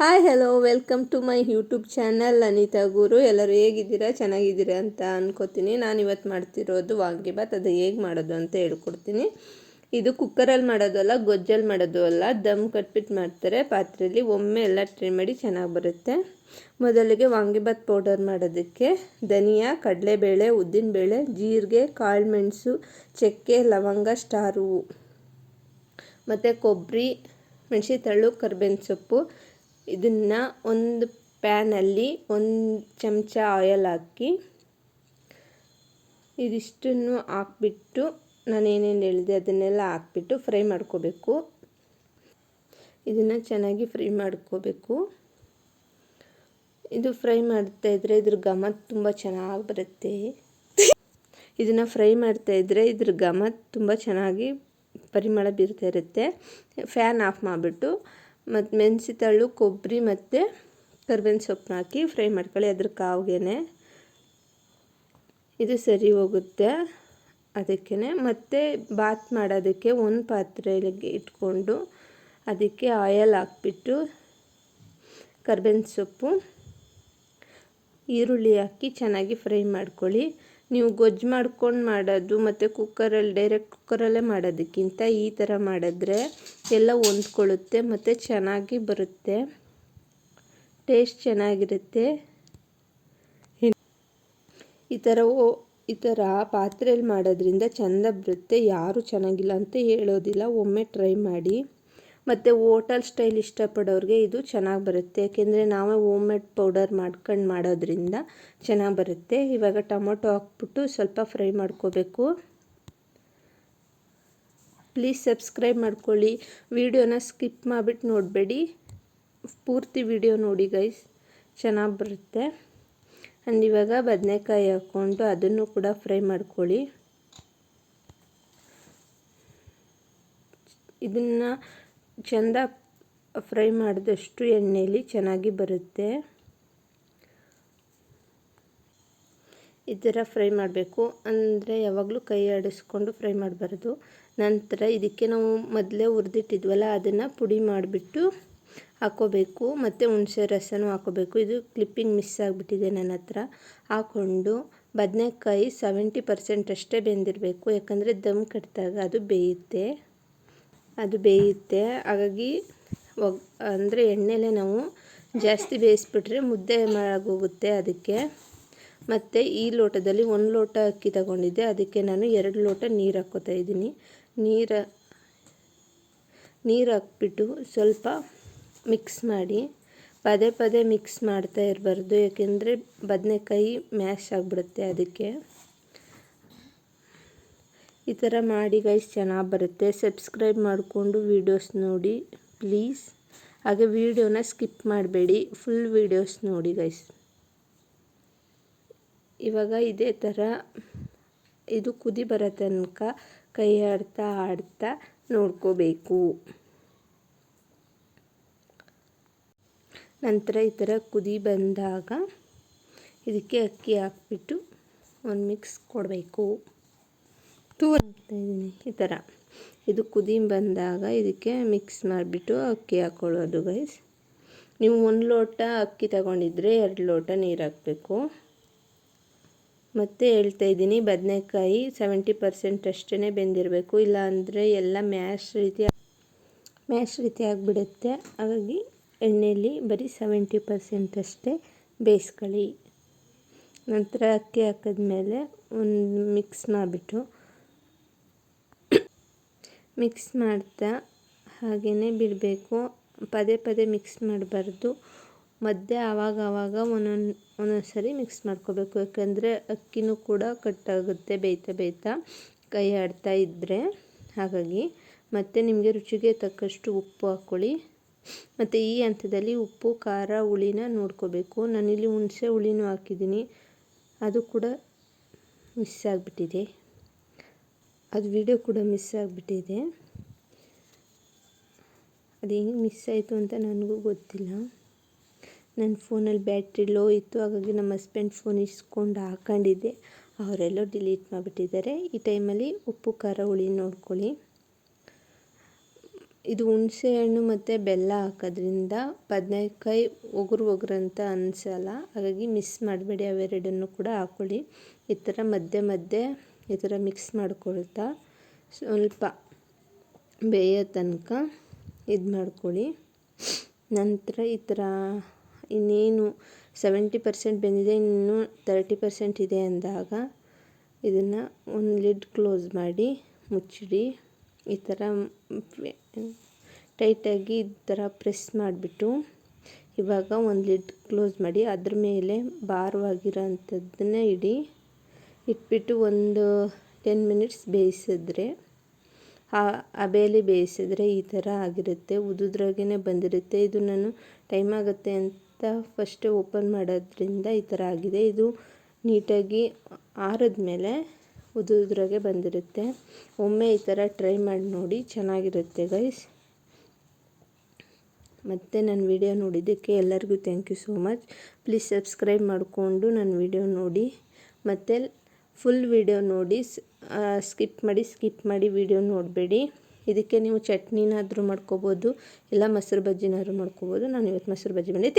Hi hello welcome to my YouTube channel Anitha Guru ಎಲ್ಲರೂ ಹೇಗಿದ್ದೀರಾ? ಚೆನ್ನಾಗಿದ್ದೀರಾ ಅಂತ ಅನ್ಕೋತೀನಿ. ನಾನು ಇವತ್ತು ಮಾಡ್ತಿರೋದು ವಾಂಗಿಬಾತ್ ಅದು ಹೇಗೆ ಮಾಡೋದು ಅಂತ ಹೇಳ್ಕೊಡ್ತೀನಿ. ಇದು ಕುಕ್ಕರಲ್ಲಿ ಮಾಡೋದಲ್ಲ ಗೊಜ್ಜಲ್ಲಿ ಮಾಡೋದು ಅಲ್ಲ. ದಮ್ ಕಟ್ಬಿಟ್ಟು ಮಾಡ್ತಾರೆ. ಪಾತ್ರೆಯಲ್ಲಿ ಒಮ್ಮೆ ಎಲ್ಲ ಟ್ರೈ ಮಾಡಿ ಚೆನ್ನಾಗಿ ಬರುತ್ತೆ. ಮೊದಲಿಗೆ ವಾಂಗಿಬಾತ್ ಪೌಡರ್ ಮಾಡೋದಕ್ಕೆ ಧನಿಯಾ, ಕಡಲೆಬೇಳೆ, ಉದ್ದಿನಬೇಳೆ, ಜೀರಿಗೆ ಕಾಳುಮೆಣಸು ಚಕ್ಕೆ, ಲವಂಗ, ಸ್ಟಾರು ಮತ್ತು ಕೊಬ್ಬರಿ ಮೆಣಸಿ ತಳ್ಳು, ಕರ್ಬೇವಿನ ಸೊಪ್ಪು ಇದನ್ನು ಒಂದು ಪ್ಯಾನಲ್ಲಿ ಒಂದು ಚಮಚ ಆಯಲ್ ಹಾಕಿ ಇದಿಷ್ಟನ್ನು ಹಾಕ್ಬಿಟ್ಟು ನಾನು ಏನೇನು ಹೇಳಿದೆ ಅದನ್ನೆಲ್ಲ ಹಾಕ್ಬಿಟ್ಟು ಫ್ರೈ ಮಾಡ್ಕೋಬೇಕು. ಇದನ್ನು ಚೆನ್ನಾಗಿ ಫ್ರೈ ಮಾಡ್ಕೋಬೇಕು. ಇದು ಫ್ರೈ ಮಾಡ್ತಾ ಇದ್ದರೆ ಇದ್ರ ಘಮ ತುಂಬ ಚೆನ್ನಾಗಿ ಬರುತ್ತೆ. ಇದನ್ನು ಫ್ರೈ ಮಾಡ್ತಾ ಇದ್ದರೆ ಇದ್ರ ಘಮ ತುಂಬ ಚೆನ್ನಾಗಿ ಪರಿಮಳ ಬೀರ್ತಾ ಇರುತ್ತೆ. ಫ್ಯಾನ್ ಆಫ್ ಮಾಡಿಬಿಟ್ಟು ಮತ್ತು ಮೆಣಸಿತಳ್ಳು ಕೊಬ್ಬರಿ ಮತ್ತು ಕರ್ಬೇವಿನ ಸೊಪ್ಪನ್ನ ಹಾಕಿ ಫ್ರೈ ಮಾಡ್ಕೊಳ್ಳಿ ಅದ್ರ ಕಾವ್ಗೆ ಇದು ಸರಿ ಹೋಗುತ್ತೆ ಅದಕ್ಕೆ ಮತ್ತು ಬಾತ್ ಮಾಡೋದಕ್ಕೆ ಒಂದು ಪಾತ್ರೆಗೆ ಇಟ್ಕೊಂಡು ಅದಕ್ಕೆ ಆಯಲ್ ಹಾಕ್ಬಿಟ್ಟು ಕರ್ಬೇವಿನ ಸೊಪ್ಪು, ಈರುಳ್ಳಿ ಹಾಕಿ ಚೆನ್ನಾಗಿ ಫ್ರೈ ಮಾಡ್ಕೊಳ್ಳಿ. ನೀವು ಗೊಜ್ಜು ಮಾಡ್ಕೊಂಡು ಮಾಡೋದು ಮತ್ತು ಕುಕ್ಕರಲ್ಲಿ ಡೈರೆಕ್ಟ್ ಕುಕ್ಕರಲ್ಲೇ ಮಾಡೋದಕ್ಕಿಂತ ಈ ಥರ ಮಾಡಿದ್ರೆ ಎಲ್ಲ ಹೊಂದ್ಕೊಳ್ಳುತ್ತೆ ಮತ್ತು ಚೆನ್ನಾಗಿ ಬರುತ್ತೆ. ಟೇಸ್ಟ್ ಚೆನ್ನಾಗಿರುತ್ತೆ. ಈ ಥರ ಈ ಥರ ಪಾತ್ರೆಯಲ್ಲಿ ಮಾಡೋದ್ರಿಂದ ಚೆಂದ ಬರುತ್ತೆ. ಯಾರೂ ಚೆನ್ನಾಗಿಲ್ಲ ಅಂತ ಹೇಳೋದಿಲ್ಲ. ಒಮ್ಮೆ ಟ್ರೈ ಮಾಡಿ. ಮತ್ತು ಓಟಲ್ ಸ್ಟೈಲ್ ಇಷ್ಟಪಡೋರಿಗೆ ಇದು ಚೆನ್ನಾಗಿ ಬರುತ್ತೆ. ಯಾಕೆಂದರೆ ನಾವೇ ಹೋಮ್ ಮೇಡ್ ಪೌಡರ್ ಮಾಡ್ಕೊಂಡು ಮಾಡೋದ್ರಿಂದ ಚೆನ್ನಾಗಿ ಬರುತ್ತೆ. ಇವಾಗ ಟೊಮೊಟೊ ಹಾಕ್ಬಿಟ್ಟು ಸ್ವಲ್ಪ ಫ್ರೈ ಮಾಡ್ಕೋಬೇಕು. ಪ್ಲೀಸ್ ಸಬ್ಸ್ಕ್ರೈಬ್ ಮಾಡ್ಕೊಳ್ಳಿ. ವಿಡಿಯೋನ ಸ್ಕಿಪ್ ಮಾಡಿಬಿಟ್ಟು ನೋಡಬೇಡಿ. ಪೂರ್ತಿ ವಿಡಿಯೋ ನೋಡಿ ಗೈಸ್. ಚೆನ್ನಾಗಿ ಬರುತ್ತೆ. ಆ್ಯಂಡ್ ಇವಾಗ ಬದನೆಕಾಯಿ ಹಾಕ್ಕೊಂಡು ಅದನ್ನು ಕೂಡ ಫ್ರೈ ಮಾಡ್ಕೊಳ್ಳಿ. ಇದನ್ನು ಚೆಂದ ಫ್ರೈ ಮಾಡಿದಷ್ಟು ಎಣ್ಣೆಯಲ್ಲಿ ಚೆನ್ನಾಗಿ ಬರುತ್ತೆ. ಈ ಥರ ಫ್ರೈ ಮಾಡಬೇಕು. ಅಂದರೆ ಯಾವಾಗಲೂ ಕೈ ಆಡಿಸ್ಕೊಂಡು ಫ್ರೈ ಮಾಡಬಾರ್ದು. ನಂತರ ಇದಕ್ಕೆ ನಾವು ಮೊದಲೇ ಹುರಿದಿಟ್ಟಿದ್ವಲ್ಲ, ಅದನ್ನು ಪುಡಿ ಮಾಡಿಬಿಟ್ಟು ಹಾಕೋಬೇಕು. ಮತ್ತು ಹುಣಸೆ ರಸನೂ ಹಾಕೋಬೇಕು. ಇದು ಕ್ಲಿಪ್ಪಿಂಗ್ ಮಿಸ್ ಆಗಿಬಿಟ್ಟಿದೆ ನನ್ನ ಹತ್ರ. ಹಾಕ್ಕೊಂಡು ಬದನೆಕಾಯಿ ಸೆವೆಂಟಿ ಪರ್ಸೆಂಟ್ ಅಷ್ಟೇ ಬೆಂದಿರಬೇಕು. ಯಾಕಂದರೆ ದಮ್ ಕಟ್ಟಿದಾಗ ಅದು ಬೇಯುತ್ತೆ. ಅದು ಬೇಯುತ್ತೆ. ಹಾಗಾಗಿ ಒಗ್, ಅಂದರೆ ಎಣ್ಣೆಲೆ ನಾವು ಜಾಸ್ತಿ ಬೇಯಿಸ್ಬಿಟ್ರೆ ಮುದ್ದೆ ಆಗೋಗುತ್ತೆ ಅದಕ್ಕೆ. ಮತ್ತು ಈ ಲೋಟದಲ್ಲಿ ಒಂದು ಲೋಟ ಅಕ್ಕಿ ತಗೊಂಡಿದ್ದೆ. ಅದಕ್ಕೆ ನಾನು ಎರಡು ಲೋಟ ನೀರು ಹಾಕ್ಕೋತಾ ಇದ್ದೀನಿ. ನೀರು ನೀರು ಹಾಕ್ಬಿಟ್ಟು ಸ್ವಲ್ಪ ಮಿಕ್ಸ್ ಮಾಡಿ, ಪದೇ ಪದೇ ಮಿಕ್ಸ್ ಮಾಡ್ತಾ ಇರಬಾರ್ದು. ಯಾಕೆಂದರೆ ಬದನೆಕಾಯಿ ಮ್ಯಾಶ್ ಆಗಿಬಿಡುತ್ತೆ ಅದಕ್ಕೆ. ಈ ಥರ ಮಾಡಿ ಗೈಸ್ ಚೆನ್ನಾಗಿ ಬರುತ್ತೆ. ಸಬ್ಸ್ಕ್ರೈಬ್ ಮಾಡಿಕೊಂಡು ವೀಡಿಯೋಸ್ ನೋಡಿ ಪ್ಲೀಸ್ ಹಾಗೆ ವೀಡಿಯೋನ ಸ್ಕಿಪ್ ಮಾಡಬೇಡಿ. ಫುಲ್ ವೀಡಿಯೋಸ್ ನೋಡಿ ಗೈಸ್ ಇವಾಗ ಇದೇ ಥರ ಇದು ಕುದಿ ಬರೋ ತನಕ ಕೈ ಆಡ್ತಾ ಆಡ್ತಾ ನೋಡ್ಕೋಬೇಕು. ನಂತರ ಈ ಥರ ಕುದಿ ಬಂದಾಗ ಇದಕ್ಕೆ ಅಕ್ಕಿ ಹಾಕ್ಬಿಟ್ಟು ಒಂದು ಮಿಕ್ಸ್ ಕೊಡಬೇಕು. ತೂರ್ ಹಾಕ್ತಾಯಿದ್ದೀನಿ ಈ ಥರ. ಇದು ಕುದಿ ಬಂದಾಗ ಇದಕ್ಕೆ ಮಿಕ್ಸ್ ಮಾಡಿಬಿಟ್ಟು ಅಕ್ಕಿ ಹಾಕ್ಕೊಳ್ಳೋದು ಗೈಸ್ ನೀವು ಒಂದು ಲೋಟ ಅಕ್ಕಿ ತಗೊಂಡಿದ್ರೆ ಎರಡು ಲೋಟ ನೀರು ಹಾಕಬೇಕು. ಮತ್ತು ಹೇಳ್ತಾ ಇದ್ದೀನಿ, ಬದನೆಕಾಯಿ ಸೆವೆಂಟಿ ಪರ್ಸೆಂಟ್ ಅಷ್ಟೇ ಬೆಂದಿರಬೇಕು. ಇಲ್ಲಾಂದರೆ ಎಲ್ಲ ಮ್ಯಾಶ್ ರೀತಿ ಮ್ಯಾಶ್ ರೀತಿ ಆಗಿಬಿಡುತ್ತೆ. ಹಾಗಾಗಿ ಎಣ್ಣೆಯಲ್ಲಿ ಬರೀ ಸೆವೆಂಟಿ ಪರ್ಸೆಂಟ್ ಅಷ್ಟೇ ಬೇಯಿಸ್ಕೊಳ್ಳಿ. ನಂತರ ಅಕ್ಕಿ ಹಾಕಿದ್ಮೇಲೆ ಒಂದು ಮಿಕ್ಸ್ ಮಾಡಿಬಿಟ್ಟು ಮಿಕ್ಸ್ ಮಾಡ್ತಾ ಹಾಗೆಯೇ ಬಿಡಬೇಕು. ಪದೇ ಪದೇ ಮಿಕ್ಸ್ ಮಾಡಬಾರ್ದು. ಮಧ್ಯೆ ಆವಾಗ ಆವಾಗ ಒಂದೊಂದು ಒಂದೊಂದು ಸರಿ ಮಿಕ್ಸ್ ಮಾಡ್ಕೋಬೇಕು. ಯಾಕಂದರೆ ಅಕ್ಕಿನೂ ಕೂಡ ಕಟ್ಟಾಗುತ್ತೆ ಬೇಯ್ತಾ ಬೇಯ್ತಾ ಕೈ ಆಡ್ತಾ ಇದ್ದರೆ ಹಾಗಾಗಿ ಮತ್ತು ನಿಮಗೆ ರುಚಿಗೆ ತಕ್ಕಷ್ಟು ಉಪ್ಪು ಹಾಕ್ಕೊಳ್ಳಿ ಮತ್ತು ಈ ಹಂತದಲ್ಲಿ ಉಪ್ಪು, ಖಾರ, ಹುಳಿನ ನೋಡ್ಕೋಬೇಕು. ನಾನಿಲ್ಲಿ ಹುಣಸೆ ಹುಳಿನೂ ಹಾಕಿದ್ದೀನಿ. ಅದು ಕೂಡ ಮಿಸ್ ಆಗಿಬಿಟ್ಟಿದೆ. ಅದು ವಿಡಿಯೋ ಕೂಡ ಮಿಸ್ ಆಗಿಬಿಟ್ಟಿದೆ. ಅದು ಹೆಂಗೆ ಮಿಸ್ ಆಯಿತು ಅಂತ ನನಗೂ ಗೊತ್ತಿಲ್ಲ. ನನ್ನ ಫೋನಲ್ಲಿ ಬ್ಯಾಟ್ರಿ ಲೋ ಇತ್ತು, ಹಾಗಾಗಿ ನಮ್ಮ ಹಸ್ಬೆಂಡ್ ಫೋನ್ ಇಸ್ಕೊಂಡು ಹಾಕೊಂಡಿದ್ದೆ. ಅವರೆಲ್ಲೋ ಡಿಲೀಟ್ ಮಾಡಿಬಿಟ್ಟಿದ್ದಾರೆ. ಈ ಟೈಮಲ್ಲಿ ಉಪ್ಪು, ಖಾರ, ಹುಳಿ ನೋಡ್ಕೊಳ್ಳಿ. ಇದು ಹುಣಸೆ ಹಣ್ಣು ಮತ್ತು ಬೆಲ್ಲ ಹಾಕೋದ್ರಿಂದ ಬದನೇಕಾಯಿ ಒಗರು ಒಗ್ರು ಅಂತ ಅನಿಸಲ್ಲ. ಹಾಗಾಗಿ ಮಿಸ್ ಮಾಡಬೇಡಿ, ಅವೆರಡನ್ನು ಕೂಡ ಹಾಕ್ಕೊಳ್ಳಿ ಈ ಥರ ಮಧ್ಯೆ ಮಧ್ಯೆ ಈ ಥರ ಮಿಕ್ಸ್ ಮಾಡ್ಕೊಳ್ತಾ ಸ್ವಲ್ಪ ಬೇಯೋ ತನಕ ಇದು ಮಾಡ್ಕೊಳ್ಳಿ. ನಂತರ ಈ ಥರ ಇನ್ನೇನು ಸೆವೆಂಟಿ ಪರ್ಸೆಂಟ್ ಬೆಂದಿದೆ, ಇನ್ನೂ ತರ್ಟಿ ಪರ್ಸೆಂಟ್ ಇದೆ ಅಂದಾಗ ಇದನ್ನು ಒಂದು ಲಿಡ್ ಕ್ಲೋಸ್ ಮಾಡಿ ಮುಚ್ಚಿಡಿ. ಈ ಥರ ಟೈಟಾಗಿ ಈ ಥರ ಪ್ರೆಸ್ ಮಾಡಿಬಿಟ್ಟು ಇವಾಗ ಒಂದು ಲಿಡ್ ಕ್ಲೋಸ್ ಮಾಡಿ ಅದ್ರ ಮೇಲೆ ಭಾರವಾಗಿರೋ ಅಂಥದ್ದನ್ನೇ ಇಡಿ. ಇಟ್ಬಿಟ್ಟು ಒಂದು ಟೆನ್ ಮಿನಿಟ್ಸ್ ಬೇಯಿಸಿದ್ರೆ, ಆ ಬೇಲಿ ಬೇಯಿಸಿದ್ರೆ ಈ ಥರ ಆಗಿರುತ್ತೆ. ಉದುದ್ರಾಗೇ ಬಂದಿರುತ್ತೆ. ಇದು ನಾನು ಟೈಮ್ ಆಗುತ್ತೆ ಅಂತ ಫಸ್ಟೇ ಓಪನ್ ಮಾಡೋದ್ರಿಂದ ಈ ಥರ ಆಗಿದೆ. ಇದು ನೀಟಾಗಿ ಆರಿದ್ಮೇಲೆ ಉದುದ್ರಾಗೆ ಬಂದಿರುತ್ತೆ. ಒಮ್ಮೆ ಈ ಥರ ಟ್ರೈ ಮಾಡಿ ನೋಡಿ ಚೆನ್ನಾಗಿರುತ್ತೆ ಗೈಸ್ ಮತ್ತು ನನ್ನ ವಿಡಿಯೋ ನೋಡಿದ್ದಕ್ಕೆ ಎಲ್ಲರಿಗೂ thank you so much please subscribe ಮಾಡಿಕೊಂಡು ನನ್ನ ವಿಡಿಯೋ ನೋಡಿ. ಮತ್ತು ಫುಲ್ ವಿಡಿಯೋ ನೋಡಿ ಸ್ಕಿಪ್ ಮಾಡಿ ಸ್ಕಿಪ್ ಮಾಡಿ ವಿಡಿಯೋ ನೋಡಬೇಡಿ. ಇದಕ್ಕೆ ನೀವು ಚಟ್ನಿನಾದರೂ ಮಾಡ್ಕೋಬೋದು, ಇಲ್ಲ ಮೊಸರು ಬಜ್ಜಿನಾದ್ರೂ ಮಾಡ್ಕೋಬೋದು. ನಾನು ಇವತ್ತು ಮೊಸರು ಬಜ್ಜಿ ಮಾಡಿ